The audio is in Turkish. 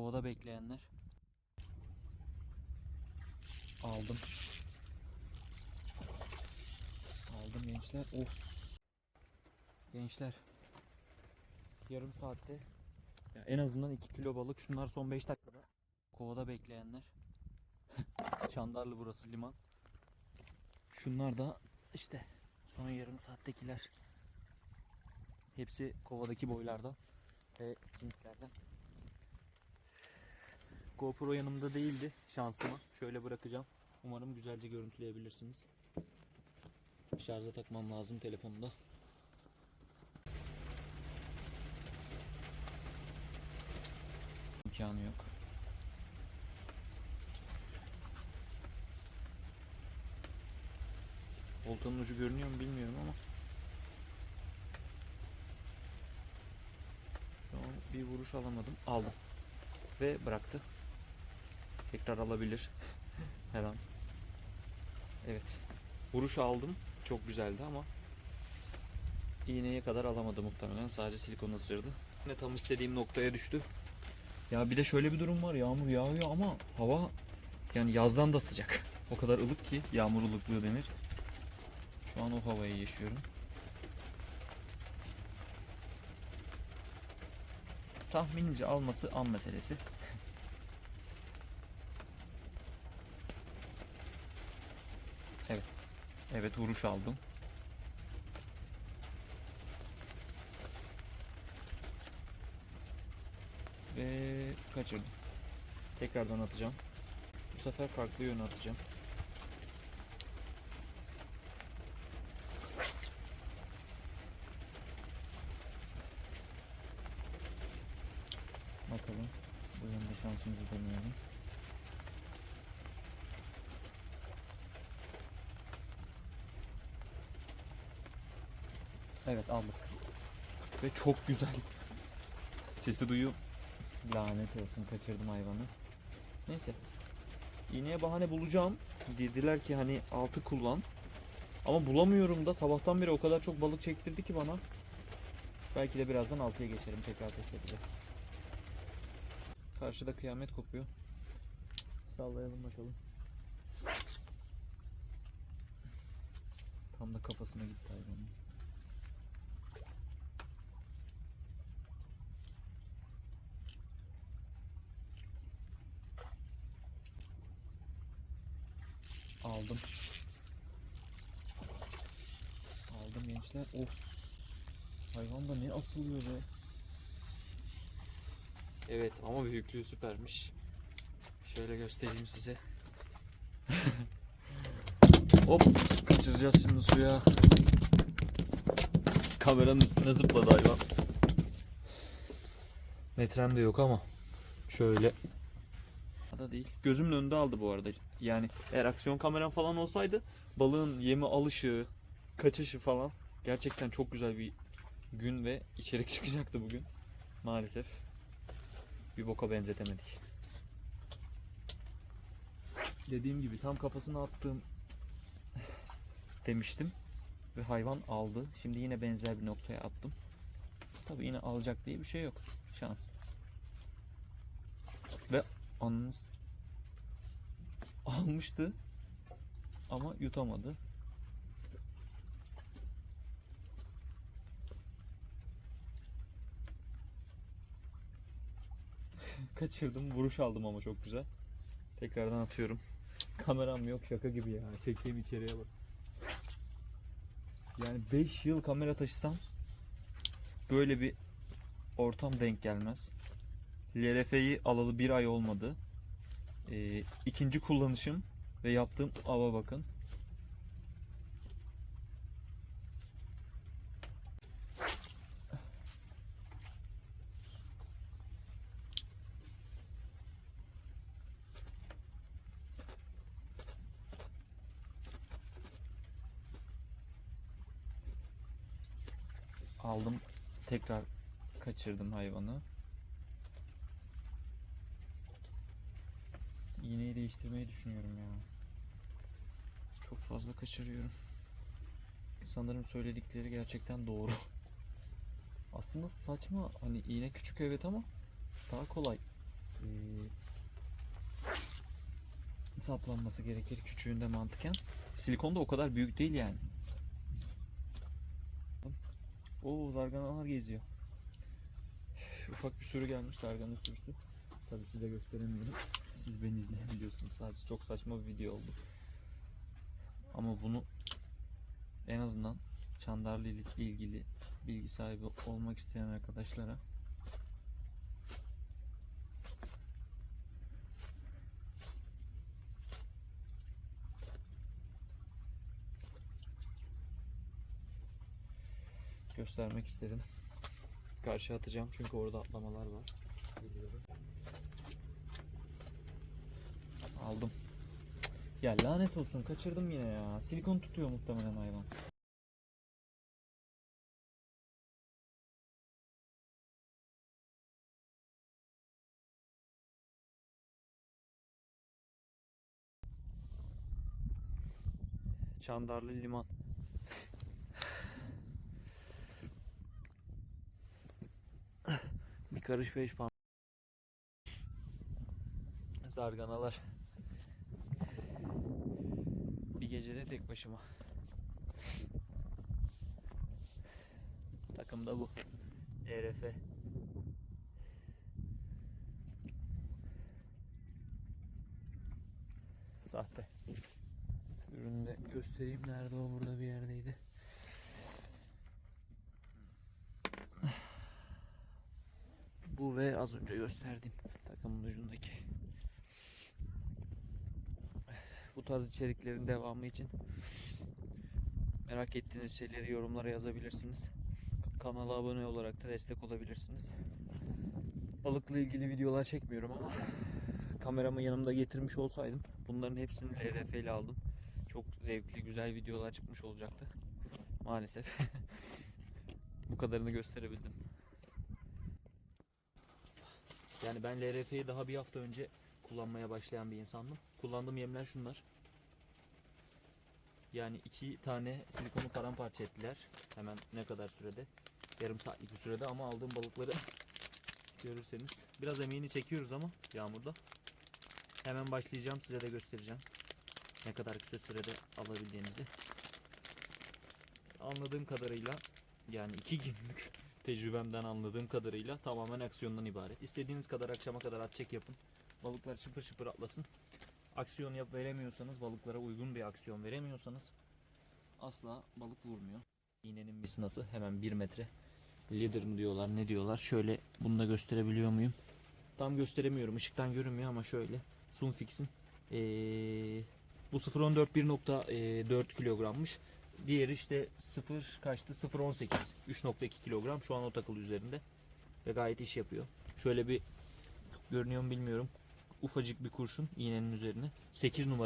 Kovada bekleyenler. Aldım. Aldım gençler. Of. Gençler. Yarım saatte ya en azından 2 kilo balık. Şunlar son 5 dakikada. Kovada bekleyenler. Çandarlı burası liman. Şunlar da işte son yarım saattekiler. Hepsi kovadaki boylardan ve cinslerden. GoPro yanımda değildi şansıma. Şöyle bırakacağım. Umarım güzelce görüntüleyebilirsiniz. Şarja takmam lazım telefonda. İmkanı yok. Oltanın ucu görünüyor mu bilmiyorum ama. Bir vuruş alamadım. Aldım. Ve bıraktı. Tekrar alabilir. Her an. Evet. Vuruş aldım. Çok güzeldi ama iğneye kadar alamadı muhtemelen. Sadece silikon ısırdı. Yine tam istediğim noktaya düştü. Ya bir de şöyle bir durum var. Yağmur yağıyor ama hava yani yazdan da sıcak. O kadar ılık ki yağmur ılıklığı denir. Şu an o havayı yaşıyorum. Tahminimce alması an meselesi. Evet. Evet vuruş aldım. Ve kaçırdım. Tekrardan atacağım. Bu sefer farklı yöne atacağım. Bakalım. Bu yönde şansımızı deneyelim. Evet aldık. Ve çok güzel. Sesi duyuyor. Lanet olsun kaçırdım hayvanı. Neyse. İğneye bahane bulacağım. Dediler ki hani altı kullan. Ama bulamıyorum da sabahtan beri o kadar çok balık çektirdi ki bana. Belki de birazdan altıya geçerim tekrar test edeceğim. Karşıda kıyamet kopuyor. Sallayalım bakalım. Tam da kafasına gitti hayvanın. Aldım. Aldım gençler. Of. Hayvan da ne asılıyor be. Evet ama büyüklüğü süpermiş. Şöyle göstereyim size. Hop kaçıracağız şimdi suya. Kameranın üstüne zıpladı hayvan. Metrem de yok ama şöyle da değil. Gözümün önünde aldı bu arada. Yani eğer aksiyon kameram falan olsaydı balığın yemi alışı, kaçışı falan gerçekten çok güzel bir gün ve içerik çıkacaktı bugün. Maalesef bir boka benzetemedik. Dediğim gibi tam kafasına attığım demiştim ve hayvan aldı. Şimdi yine benzer bir noktaya attım. Tabii yine alacak diye bir şey yok. Şans. Ve anınız almıştı ama yutamadı. Kaçırdım. Vuruş aldım ama çok güzel. Tekrardan atıyorum. Kameram yok şaka gibi ya. Çekeyim içeriye bak. Yani 5 yıl kamera taşısam böyle bir ortam denk gelmez. LRF'yi alalı bir ay olmadı. Ee, ikinci kullanışım ve yaptığım ava bakın. Aldım. Tekrar kaçırdım hayvanı. İğneyi değiştirmeyi düşünüyorum ya. Çok fazla kaçırıyorum. Sanırım söyledikleri gerçekten doğru. Aslında saçma hani iğne küçük evet ama daha kolay eee, saplanması gerekir küçüğünde mantıken. Silikon da o kadar büyük değil yani. Oo zarganalar geziyor. Ufak bir sürü gelmiş zargana sürüsü. Tabii size gösteremiyorum. Siz beni izleyebiliyorsunuz. Sadece çok saçma bir video oldu. Ama bunu en azından Çandarlı ile ilgili bilgi sahibi olmak isteyen arkadaşlara göstermek istedim. Karşı atacağım çünkü orada atlamalar var. Aldım. Ya lanet olsun kaçırdım yine ya. Silikon tutuyor muhtemelen hayvan. Çandarlı liman. Karış beş pan. Zarganalar. Bir gecede tek başıma. Takım da bu. ERF. Sahte. Ürünü de göstereyim. Nerede o? Burada bir yerdeydi. Bu ve az önce gösterdiğim takımın ucundaki. Bu tarz içeriklerin devamı için merak ettiğiniz şeyleri yorumlara yazabilirsiniz. Kanala abone olarak da destek olabilirsiniz. Balıkla ilgili videolar çekmiyorum ama kameramı yanımda getirmiş olsaydım bunların hepsini LRF ile aldım. Çok zevkli, güzel videolar çıkmış olacaktı. Maalesef bu kadarını gösterebildim. Yani ben LRF'yi daha bir hafta önce kullanmaya başlayan bir insandım. Kullandığım yemler şunlar. Yani iki tane silikonu paramparça ettiler. Hemen ne kadar sürede? Yarım saatlik bir sürede ama aldığım balıkları görürseniz. Biraz emeğini çekiyoruz ama yağmurda. Hemen başlayacağım size de göstereceğim. Ne kadar kısa sürede alabildiğinizi. Anladığım kadarıyla yani iki günlük tecrübemden anladığım kadarıyla tamamen aksiyondan ibaret. İstediğiniz kadar akşama kadar at çek yapın. Balıklar şıpır şıpır atlasın. Aksiyon yap veremiyorsanız, balıklara uygun bir aksiyon veremiyorsanız asla balık vurmuyor. İğnenin misnası hemen 1 metre. Leader mı diyorlar ne diyorlar. Şöyle bunu da gösterebiliyor muyum? Tam gösteremiyorum. ışıktan görünmüyor ama şöyle. Sunfix'in ee, bu 0.14 1.4 kilogrammış. Diğeri işte 0 kaçtı? 0.18 3.2 kilogram. Şu an o takılı üzerinde. Ve gayet iş yapıyor. Şöyle bir görünüyor mu bilmiyorum. Ufacık bir kurşun iğnenin üzerine. 8 numara